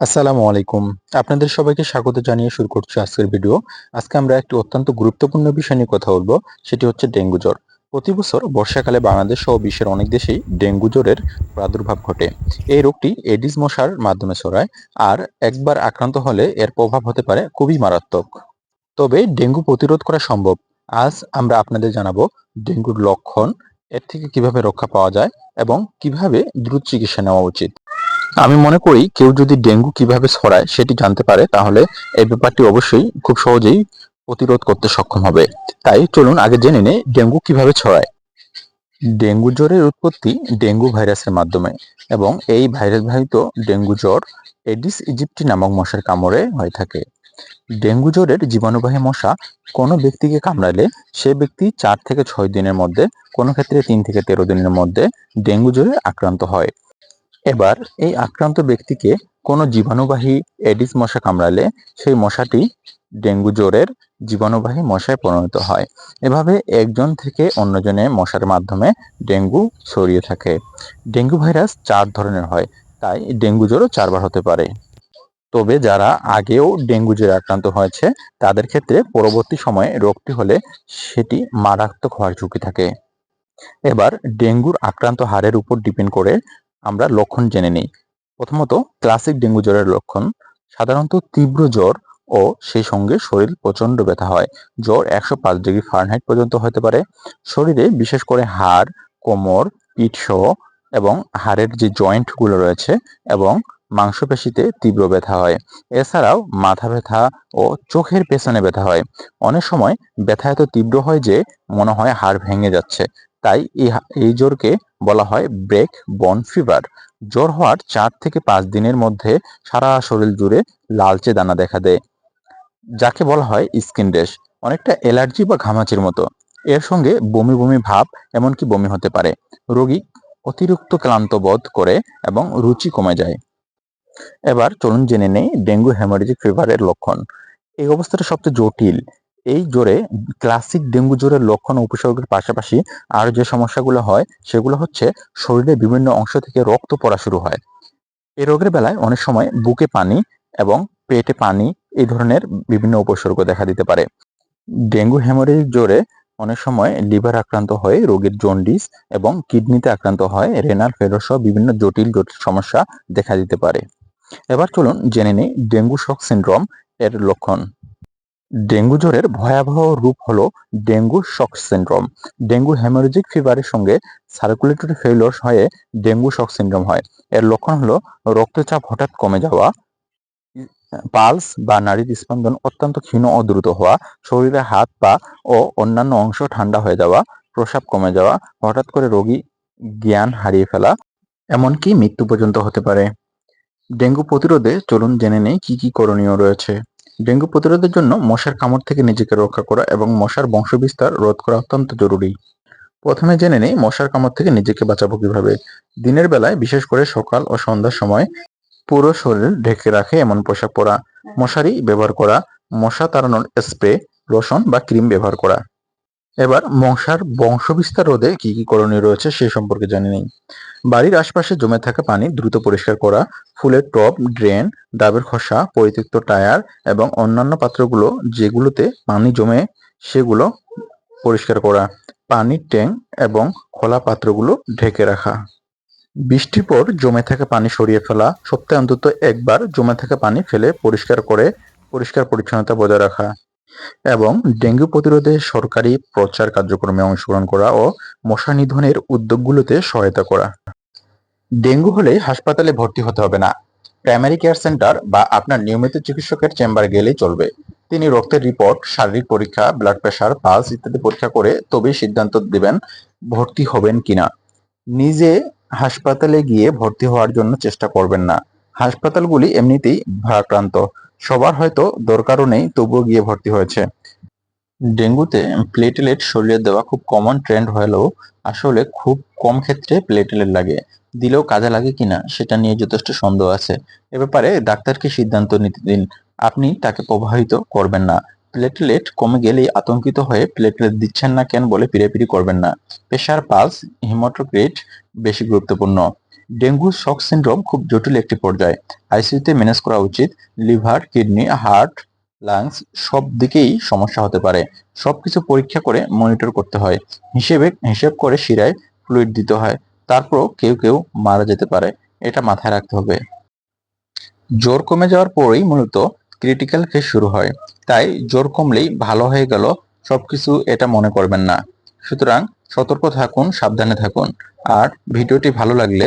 আসসালামু আলাইকুম। আপনাদের সবাইকে স্বাগত জানিয়ে শুরু করছি আজকের ভিডিও। আজকে আমরা একটি অত্যন্ত গুরুত্বপূর্ণ বিষয় নিয়ে কথা বলব, সেটি হচ্ছে ডেঙ্গু জ্বর। প্রতি বছর বর্ষাকালে বাংলাদেশ সহ বিশ্বের অনেক দেশেই ডেঙ্গু জ্বরের প্রাদুর্ভাব ঘটে। এই রোগটি এডিস মশার মাধ্যমে ছড়ায় আর একবার আক্রান্ত হলে এর প্রভাব হতে পারে খুবই মারাত্মক। তবে ডেঙ্গু প্রতিরোধ করা সম্ভব, আজ আমরা আপনাদের জানাব ডেঙ্গুর লক্ষণ, এর থেকে কীভাবে রক্ষা পাওয়া যায় এবং কীভাবে দ্রুত চিকিৎসা নেওয়া উচিত। আমি মনে করি কেউ যদি ডেঙ্গু কীভাবে ছড়ায় সেটি জানতে পারে, তাহলে এই ব্যাপারটি অবশ্যই খুব সহজেই প্রতিরোধ করতে সক্ষম হবে। তাই চলুন আগে জেনে নেই ডেঙ্গু কীভাবে ছড়ায়। ডেঙ্গু জ্বরের উৎপত্তি ডেঙ্গু ভাইরাসের মাধ্যমে এবং এই ভাইরাস বাহিত ডেঙ্গু জ্বর এডিস ইজিপ্টি নামক মশার কামড়ে হয়ে থাকে। ডেঙ্গু জ্বরের জীবাণুবাহী মশা কোনো ব্যক্তিকে কামড়ালে সে ব্যক্তি চার থেকে ছয় দিনের মধ্যে, কোনো ক্ষেত্রে তিন থেকে তেরো দিনের মধ্যে ডেঙ্গু জ্বরে আক্রান্ত হয়। এবার এই আক্রান্ত ব্যক্তিকে কোনো জীবাণুবাহী এডিস মশা কামড়ালে সেই মশাটি ডেঙ্গু জ্বরের জীবাণুবাহী মশায় পরিণত হয়। এভাবে একজন থেকে অন্যজনে মশার মাধ্যমে ডেঙ্গু ছড়িয়ে থাকে। ডেঙ্গু ভাইরাস চার ধরনের হয়, তাই ডেঙ্গু জ্বরও চারবার হতে পারে। তবে যারা আগেও ডেঙ্গু জ্বরে আক্রান্ত হয়েছে, তাদের ক্ষেত্রে পরবর্তী সময়ে রোগটি হলে সেটি মারাত্মক হওয়ার ঝুঁকি থাকে। এবার ডেঙ্গুর আক্রান্ত হারের উপর ডিপেন্ড করে আমরা লক্ষণ জেনে নিই। প্রথমত, ক্লাসিক ডেঙ্গু জ্বরের লক্ষণ, সাধারণত তীব্র জ্বর ও সেই সঙ্গে শরীর প্রচণ্ড ব্যথা হয়। জ্বর একশো পাঁচ ডিগ্রি ফারেনহাইট পর্যন্ত হতে পারে। শরীরে বিশেষ করে হাড়, কোমর, পিঠ সহ এবং হাড়ের যে জয়েন্টগুলো রয়েছে এবং মাংসপেশিতে তীব্র ব্যথা হয়। এছাড়াও মাথা ব্যথা ও চোখের পেছনে ব্যথা হয়। অনেক সময় ব্যথা এত তীব্র হয় যে মনে হয় হাড় ভেঙে যাচ্ছে। তাই এই জ্বরকে বলা হয় ব্রেক বন ফিভার। জ্বর হওয়ার চার থেকে পাঁচ দিনের মধ্যে সারা শরীর জুড়ে লালচে দানা দেখা দেয়, যাকে বলা হয় স্কিন রেশ অনেকটা অ্যালার্জি বা ঘামাচির মতো। এর সঙ্গে বমি বমি ভাব এমনকি বমি হতে পারে। রোগী অতিরিক্ত ক্লান্ত বোধ করে এবং রুচি কমে যায়। এবার চলুন জেনে নেই ডেঙ্গু হ্যামারেজিক ফিভারের লক্ষণ। এই অবস্থাটা সবচেয়ে জটিল। এই জ্বরে ক্লাসিক ডেঙ্গু জ্বরের লক্ষণ উপসর্গের পাশাপাশি আর যে সমস্যাগুলো হয়, সেগুলো হচ্ছে শরীরের বিভিন্ন অংশ থেকে রক্ত পড়া শুরু হয়। এই রোগের বেলায় অনেক সময় বুকে পানি এবং পেটে পানি এই ধরনের বিভিন্ন উপসর্গ দেখা দিতে পারে। ডেঙ্গু হেমোরেজিক জ্বরে অনেক সময় লিভার আক্রান্ত হয়ে, রোগীর জন্ডিস এবং কিডনিতে আক্রান্ত হয় রেনাল ফেরো সহ বিভিন্ন জটিল জটিল সমস্যা দেখা দিতে পারে। এবার চলুন জেনে নিই ডেঙ্গু শক সিন্ড্রোম এর লক্ষণ। ডেঙ্গু জ্বরের ভয়াবহ রূপ হলো dengue shock syndrome. Dengue haemorrhagic ফিভারের সঙ্গে সার্কুলেটরি ফেইলর হয়ে ডেঙ্গু শক সিন্ড্রোম হয়। এর লক্ষণ হলো রক্তচাপ হঠাৎ কমে যাওয়া, পালস বা নারীর স্পন্দন অত্যন্ত ক্ষীণ ও দ্রুত হওয়া, শরীরে হাত পা ও অন্যান্য অংশ ঠান্ডা হয়ে যাওয়া, প্রসাব কমে যাওয়া, হঠাৎ করে রোগী জ্ঞান হারিয়ে ফেলা, এমনকি মৃত্যু পর্যন্ত হতে পারে। ডেঙ্গু প্রতিরোধে চলুন জেনে নেই কি কি করণীয় রয়েছে। ডেঙ্গু প্রতিরোধের জন্য মশার কামড় থেকে নিজেকে রক্ষা করা এবং মশার বংশবিস্তার রোধ করা অত্যন্ত জরুরি। প্রথমে জেনে নেই মশার কামড় থেকে নিজেকে বাঁচাবো কীভাবে। দিনের বেলায় বিশেষ করে সকাল ও সন্ধ্যার সময় পুরো শরীর ঢেকে রাখে এমন পোশাক পরা। মশারি ব্যবহার করা, মশা তাড়ানোর স্প্রে, লোশন বা ক্রিম ব্যবহার করা। এবার মশার বংশবিস্তার রোধে কি কি করণীয় রয়েছে সে সম্পর্কে জানি নেই। বাড়ির আশপাশে জমে থাকা পানি দ্রুত পরিষ্কার করা, ফুলের টব, ড্রেন, ডাবের খসা, পরিত্যক্ত টায়ার এবং অন্যান্য পাত্রগুলো যেগুলোতে পানি জমে সেগুলো পরিষ্কার করা, পানির ট্যাঙ্ক এবং খোলা পাত্রগুলো ঢেকে রাখা। বৃষ্টির পর জমে থাকা পানি সরিয়ে ফেলা, সপ্তাহে অন্তত একবার জমে থাকা পানি ফেলে পরিষ্কার করে পরিষ্কার পরিচ্ছন্নতা বজায় রাখা। এবং ডেঙ্গু প্রতিরোধে সরকারি প্রচার কার্যক্রমে অংশগ্রহণ করা ও মশা নিধনের উদ্যোগগুলোতে সহায়তা করা। ডেঙ্গু হলে হাসপাতালে ভর্তি হতে হবে না। প্রাইমারি কেয়ার সেন্টার বা আপনার নিয়মিত চিকিৎসকের চেম্বার গেলেই চলবে। তিনি রক্তের রিপোর্ট, শারীরিক পরীক্ষা, ব্লাড প্রেশার পালস ইত্যাদি পরীক্ষা করে তবেই সিদ্ধান্ত দেবেন ভর্তি হবেন কিনা। নিজে হাসপাতালে গিয়ে ভর্তি হওয়ার জন্য চেষ্টা করবেন না। হাসপাতালগুলি এমনিতেই ভারাক্রান্ত। সবার হয়তো দরকারও নেই, তবুও গিয়ে ভর্তি হয়েছে। ডেঙ্গুতে প্লেটেলেট শরীরে দেওয়া খুব কমন ট্রেন্ড হলেও আসলে খুব কম ক্ষেত্রে প্লেটেলেট লাগে। দিলেও কাজে লাগে কিনা সেটা নিয়ে যথেষ্ট সন্দেহ আছে। এ ব্যাপারে ডাক্তারকে সিদ্ধান্ত নিতে দিন। আপনি তাকে প্রভাবিত করবেন না। প্লেটলেট কমে গেলেই আতঙ্কিত হয়ে প্লেটলেট দিচ্ছেন না কেন বলে পিড়েপিড়ি করবেন না। প্রেশার, পালস হিমোটোক্রিট বেশি গুরুত্বপূর্ণ। ডেঙ্গু শক সিন্ড্রোম খুব জটিল একটি পর্যায়। আইসিইউতে ম্যানেজ করা উচিত, লিভার, কিডনি, হার্ট, লাংস সব দিকেই সমস্যা হতে পারে। সবকিছু পরীক্ষা করে মনিটর করতে হয়। হিসেবে হিসেব করে শিরায় ফ্লুইড দিতে হয়। তারপরও কেউ কেউ মারা যেতে পারে, এটা মাথায় রাখতে হবে। জ্বর কমে যাওয়ার পরেই মূলত ক্রিটিক্যাল ফেজ শুরু হয়। তাই জ্বর কমলেই ভালো হয়ে গেল, সবকিছু এটা মনে করবেন না। সুতরাং সতর্ক থাকুন, সাবধানে থাকুন। আর ভিডিওটি ভালো লাগলে